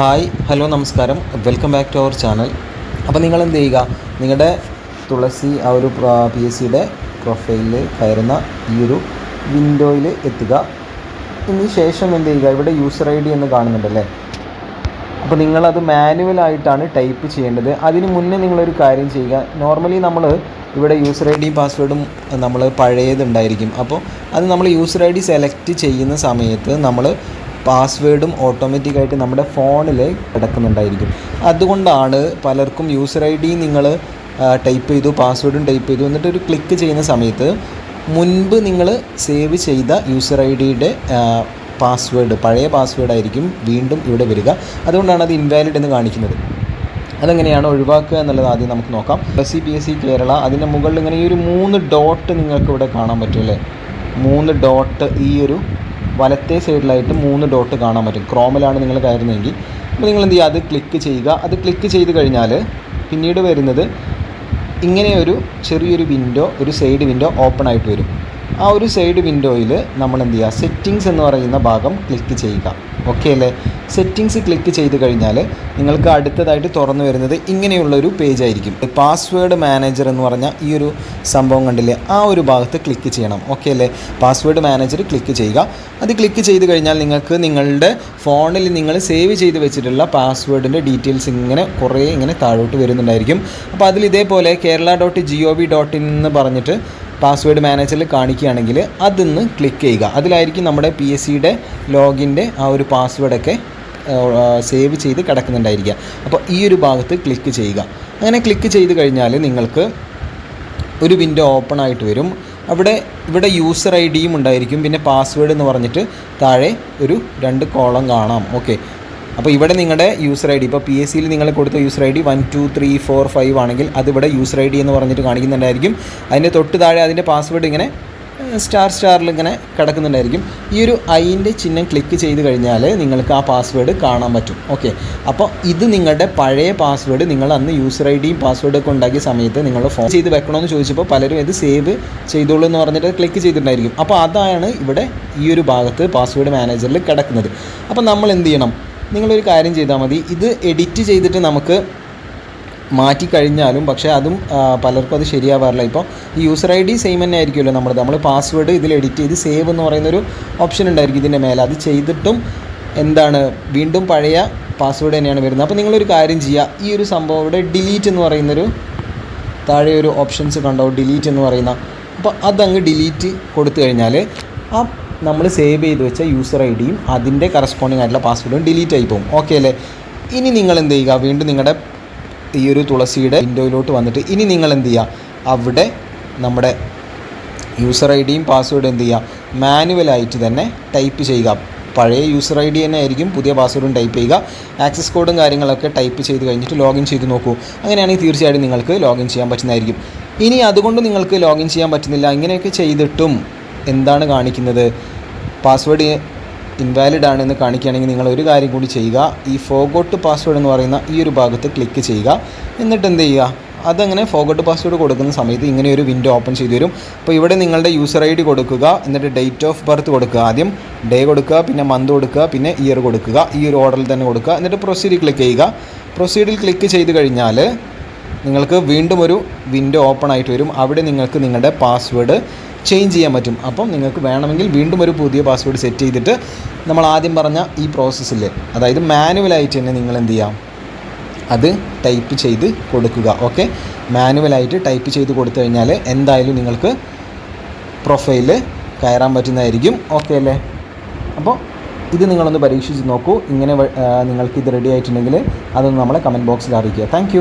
Hi hello നമസ്കാരം. Welcome back to our channel അപ്പോൾ നിങ്ങൾ എന്ത് ചെയ്യുക? നിങ്ങളുടെ തുളസി ആ ഒരു പി എസ് സിയുടെ പ്രൊഫൈലിൽ കയറുന്ന ഈ ഒരു വിൻഡോയിൽ എത്തുക. ഇനി ശേഷം എന്ത് ചെയ്യുക? ഇവിടെ യൂസർ ഐ ഡി എന്ന് കാണുന്നുണ്ടല്ലേ? അപ്പോൾ നിങ്ങളത് മാനുവലായിട്ടാണ് ടൈപ്പ് ചെയ്യേണ്ടത്. അതിന് മുന്നേ നിങ്ങളൊരു കാര്യം ചെയ്യുക. നോർമലി നമ്മൾ ഇവിടെ യൂസർ ഐ ഡിയും പാസ്വേഡും നമ്മൾ പഴയതുണ്ടായിരിക്കും. അപ്പോൾ അത് നമ്മൾ യൂസർ ഐ ഡി സെലക്ട് ചെയ്യുന്ന സമയത്ത് നമ്മൾ പാസ്വേഡും ഓട്ടോമാറ്റിക്കായിട്ട് നമ്മുടെ ഫോണിൽ കിടക്കുന്നുണ്ടായിരിക്കും. അതുകൊണ്ടാണ് പലർക്കും യൂസർ ഐ ഡി നിങ്ങൾ ടൈപ്പ് ചെയ്തു പാസ്വേഡും ടൈപ്പ് ചെയ്തു എന്നിട്ട് ഒരു ക്ലിക്ക് ചെയ്യുന്ന സമയത്ത് മുൻപ് നിങ്ങൾ സേവ് ചെയ്ത യൂസർ ഐ ഡിയുടെ പാസ്വേഡ് പഴയ പാസ്വേഡ് ആയിരിക്കും വീണ്ടും ഇവിടെ വരിക. അതുകൊണ്ടാണ് അത് ഇൻവാലിഡ് എന്ന് കാണിക്കുന്നത്. അതെങ്ങനെയാണ് ഒഴിവാക്കുക എന്നുള്ളത് ആദ്യം നമുക്ക് നോക്കാം. S C P S C Kerala അതിന്റെ മുകളിൽ ഇങ്ങനെ ഈ ഒരു മൂന്ന് ഡോട്ട് നിങ്ങൾക്ക് ഇവിടെ കാണാൻ പറ്റും അല്ലേ? മൂന്ന് ഡോട്ട് ഈ ഒരു വലത്തെ സൈഡിലായിട്ട് മൂന്ന് ഡോട്ട് കാണാൻ പറ്റും. ക്രോമിലാണ് നിങ്ങൾ കയറുന്നതെങ്കിൽ. അപ്പോൾ നിങ്ങൾ എന്ത് ചെയ്യുക? അത് ക്ലിക്ക് ചെയ്യുക. അത് ക്ലിക്ക് ചെയ്ത് കഴിഞ്ഞാൽ പിന്നീട് വരുന്നത് ഇങ്ങനെ ഒരു ചെറിയൊരു വിൻഡോ ഒരു സൈഡ് വിൻഡോ ഓപ്പൺ ആയിട്ട് വരും. ആ ഒരു സൈഡ് വിൻഡോയിൽ നമ്മൾ എന്ത് ചെയ്യുക സെറ്റിങ്സ് എന്ന് പറയുന്ന ഭാഗം ക്ലിക്ക് ചെയ്യുക. ഓക്കെ അല്ലേ? സെറ്റിങ്സ് ക്ലിക്ക് ചെയ്ത് കഴിഞ്ഞാൽ നിങ്ങൾക്ക് അടുത്തതായിട്ട് തുറന്നു വരുന്നത് ഇങ്ങനെയുള്ളൊരു പേജ് ആയിരിക്കും. പാസ്വേഡ് മാനേജർ എന്ന് പറഞ്ഞ ഈ ഒരു സംഭവം കണ്ടില്ലേ? ആ ഒരു ഭാഗത്ത് ക്ലിക്ക് ചെയ്യണം. ഓക്കെ അല്ലേ? പാസ്വേഡ് മാനേജർ ക്ലിക്ക് ചെയ്യുക. അത് ക്ലിക്ക് ചെയ്ത് കഴിഞ്ഞാൽ നിങ്ങൾക്ക് നിങ്ങളുടെ ഫോണിൽ നിങ്ങൾ സേവ് ചെയ്ത് വെച്ചിട്ടുള്ള പാസ്വേഡിന്റെ ഡീറ്റെയിൽസ് ഇങ്ങനെ കുറേ ഇങ്ങനെ താഴോട്ട് വരുന്നുണ്ടായിരിക്കും. അപ്പോൾ അതിൽ ഇതേപോലെ Kerala dot G O V dot in എന്ന് പറഞ്ഞിട്ട് പാസ്വേഡ് മാനേജറിൽ കാണിക്കുകയാണെങ്കിൽ അതിന്ന് ക്ലിക്ക് ചെയ്യുക. അതിലായിരിക്കും നമ്മുടെ പി എസ് സിയുടെ ലോഗിന്റെ ആ ഒരു പാസ്വേഡൊക്കെ സേവ് ചെയ്ത് കിടക്കുന്നുണ്ടായിരിക്കുക. അപ്പോൾ ഈ ഒരു ഭാഗത്ത് ക്ലിക്ക് ചെയ്യുക. അങ്ങനെ ക്ലിക്ക് ചെയ്ത് കഴിഞ്ഞാൽ നിങ്ങൾക്ക് ഒരു വിൻഡോ ഓപ്പൺ ആയിട്ട് വരും. അവിടെ ഇവിടെ യൂസർ ഐ ഡിയും ഉണ്ടായിരിക്കും. പിന്നെ പാസ്വേഡ് എന്ന് പറഞ്ഞിട്ട് താഴെ ഒരു രണ്ട് കോളം കാണാം. ഓക്കെ അപ്പോൾ ഇവിടെ നിങ്ങളുടെ യൂസർ ഐ ഡി ഇപ്പോൾ പി എസ് സിയിൽ നിങ്ങൾ കൊടുത്ത user I D one two three four five ആണെങ്കിൽ അതിവിടെ യൂസർ ഐ ഡി എന്ന് പറഞ്ഞിട്ട് കാണിക്കുന്നുണ്ടായിരിക്കും. അതിന്റെ തൊട്ട് താഴെ അതിന്റെ പാസ്വേഡ് ഇങ്ങനെ സ്റ്റാർ സ്റ്റാറിൽ ഇങ്ങനെ കിടക്കുന്നുണ്ടായിരിക്കും. ഈ ഒരു ഐന്റെ ചിഹ്നം ക്ലിക്ക് ചെയ്ത് കഴിഞ്ഞാൽ നിങ്ങൾക്ക് ആ പാസ്വേഡ് കാണാൻ പറ്റും. ഓക്കെ അപ്പോൾ ഇത് നിങ്ങളുടെ പഴയ പാസ്വേഡ് നിങ്ങൾ അന്ന് യൂസർ ഐ ഡിയും പാസ്വേഡൊക്കെ ഉണ്ടാക്കിയ സമയത്ത് നിങ്ങൾ ഫോൺ ചെയ്ത് വെക്കണമെന്ന് ചോദിച്ചപ്പോൾ പലരും ഇത് സേവ് ചെയ്തോളൂ എന്ന് പറഞ്ഞിട്ട് ക്ലിക്ക് ചെയ്തിട്ടുണ്ടായിരിക്കും. അപ്പോൾ അതാണ് ഇവിടെ ഈ ഒരു ഭാഗത്ത് പാസ്വേഡ് മാനേജറിൽ കിടക്കുന്നത്. അപ്പോൾ നമ്മൾ എന്ത് ചെയ്യണം? നിങ്ങളൊരു കാര്യം ചെയ്താൽ മതി. ഇത് എഡിറ്റ് ചെയ്തിട്ട് നമുക്ക് മാറ്റി കഴിഞ്ഞാലും പക്ഷേ അതും പലർക്കും അത് ശരിയാവാറില്ല. ഇപ്പോൾ ഈ യൂസർ ഐ ഡി സെയിം തന്നെ ആയിരിക്കുമല്ലോ നമ്മുടെ നമ്മൾ പാസ്വേഡ് ഇതിൽ എഡിറ്റ് ചെയ്ത് സേവ് എന്ന് പറയുന്നൊരു ഓപ്ഷൻ ഉണ്ടായിരിക്കും ഇതിന്റെ മേലെ. അത് ചെയ്തിട്ടും എന്താണ് വീണ്ടും പഴയ പാസ്വേഡ് തന്നെയാണ് വരുന്നത്. അപ്പോൾ നിങ്ങളൊരു കാര്യം ചെയ്യുക. ഈ ഒരു സംഭവം ഇവിടെ ഡിലീറ്റ് എന്ന് പറയുന്നൊരു താഴെ ഒരു ഓപ്ഷൻസ് കണ്ടോ? ഡിലീറ്റ് എന്ന് പറയുന്ന. അപ്പോൾ അതങ്ങ് ഡിലീറ്റ് കൊടുത്തു കഴിഞ്ഞാൽ ആ നമ്മൾ സേവ് ചെയ്ത് വെച്ച യൂസർ ഐ ഡിയും അതിന്റെ കറസ്പോണ്ടിങ് ആയിട്ടുള്ള പാസ്വേഡും ഡിലീറ്റ് ആയി പോകും. ഓക്കെ അല്ലേ? ഇനി നിങ്ങൾ എന്ത് ചെയ്യുക? വീണ്ടും നിങ്ങളുടെ ഈ ഒരു തുളസിയുടെ വിൻഡോയിലോട്ട് വന്നിട്ട് ഇനി നിങ്ങൾ എന്ത് ചെയ്യുക? അവിടെ നമ്മുടെ യൂസർ ഐ ഡിയും പാസ്വേഡും എന്ത് ചെയ്യുക? മാനുവലായിട്ട് തന്നെ ടൈപ്പ് ചെയ്യുക. പഴയ യൂസർ ഐ ഡി തന്നെ ആയിരിക്കും പുതിയ പാസ്വേഡും ടൈപ്പ് ചെയ്യുക. ആക്സസ് കോഡും കാര്യങ്ങളൊക്കെ ടൈപ്പ് ചെയ്ത് കഴിഞ്ഞിട്ട് ലോഗിൻ ചെയ്ത് നോക്കൂ. അങ്ങനെയാണെങ്കിൽ തീർച്ചയായിട്ടും നിങ്ങൾക്ക് ലോഗിൻ ചെയ്യാൻ പറ്റുന്നതായിരിക്കും. ഇനി അതുകൊണ്ട് നിങ്ങൾക്ക് ലോഗിൻ ചെയ്യാൻ പറ്റുന്നില്ല. ഇങ്ങനെയൊക്കെ ചെയ്തിട്ടും എന്താണ് കാണിക്കുന്നത്? പാസ്വേഡ് ഇൻവാലിഡ് ആണെന്ന് കാണിക്കുകയാണെങ്കിൽ നിങ്ങൾ ഒരു കാര്യം കൂടി ചെയ്യുക. ഈ ഫോഗോട്ട് പാസ്വേഡ് എന്ന് പറയുന്ന ഈ ഒരു ഭാഗത്ത് ക്ലിക്ക് ചെയ്യുക. എന്നിട്ട് എന്ത് ചെയ്യുക? അതങ്ങനെ ഫോഗോട്ട് പാസ്വേഡ് കൊടുക്കുന്ന സമയത്ത് ഇങ്ങനെ ഒരു വിൻഡോ ഓപ്പൺ ചെയ്തു തരും. അപ്പോൾ ഇവിടെ നിങ്ങളുടെ യൂസർ ഐ ഡി കൊടുക്കുക. എന്നിട്ട് ഡേറ്റ് ഓഫ് ബർത്ത് കൊടുക്കുക. ആദ്യം ഡേ കൊടുക്കുക. പിന്നെ മന്ത് കൊടുക്കുക. പിന്നെ ഇയർ കൊടുക്കുക. ഈ ഒരു ഓർഡറിൽ തന്നെ കൊടുക്കുക. എന്നിട്ട് പ്രൊസീഡ് ക്ലിക്ക് ചെയ്യുക. പ്രൊസീഡിൽ ക്ലിക്ക് ചെയ്ത് കഴിഞ്ഞാൽ നിങ്ങൾക്ക് വീണ്ടും ഒരു വിൻഡോ ഓപ്പൺ ആയിട്ട് വരും. അവിടെ നിങ്ങൾക്ക് നിങ്ങളുടെ പാസ്വേഡ് ചേഞ്ച് ചെയ്യാൻ പറ്റും. അപ്പം നിങ്ങൾക്ക് വേണമെങ്കിൽ വീണ്ടും ഒരു പുതിയ പാസ്വേഡ് സെറ്റ് ചെയ്തിട്ട് നമ്മൾ ആദ്യം പറഞ്ഞ ഈ പ്രോസസ്സിൽ അതായത് മാനുവലായിട്ട് തന്നെ നിങ്ങൾ എന്ത് ചെയ്യാം? അത് ടൈപ്പ് ചെയ്ത് കൊടുക്കുക. ഓക്കെ മാനുവലായിട്ട് ടൈപ്പ് ചെയ്ത് കൊടുത്തു കഴിഞ്ഞാൽ എന്തായാലും നിങ്ങൾക്ക് പ്രൊഫൈൽ കയറാൻ പറ്റുന്നതായിരിക്കും. ഓക്കെ അല്ലേ? അപ്പോൾ ഇത് നിങ്ങളൊന്ന് പരീക്ഷിച്ച് നോക്കൂ. ഇങ്ങനെ നിങ്ങൾക്ക് ഇത് റെഡി ആയിട്ടുണ്ടെങ്കിൽ അതൊന്ന് നമ്മളെ കമന്റ് ബോക്സിൽ അറിയിക്കുക. താങ്ക്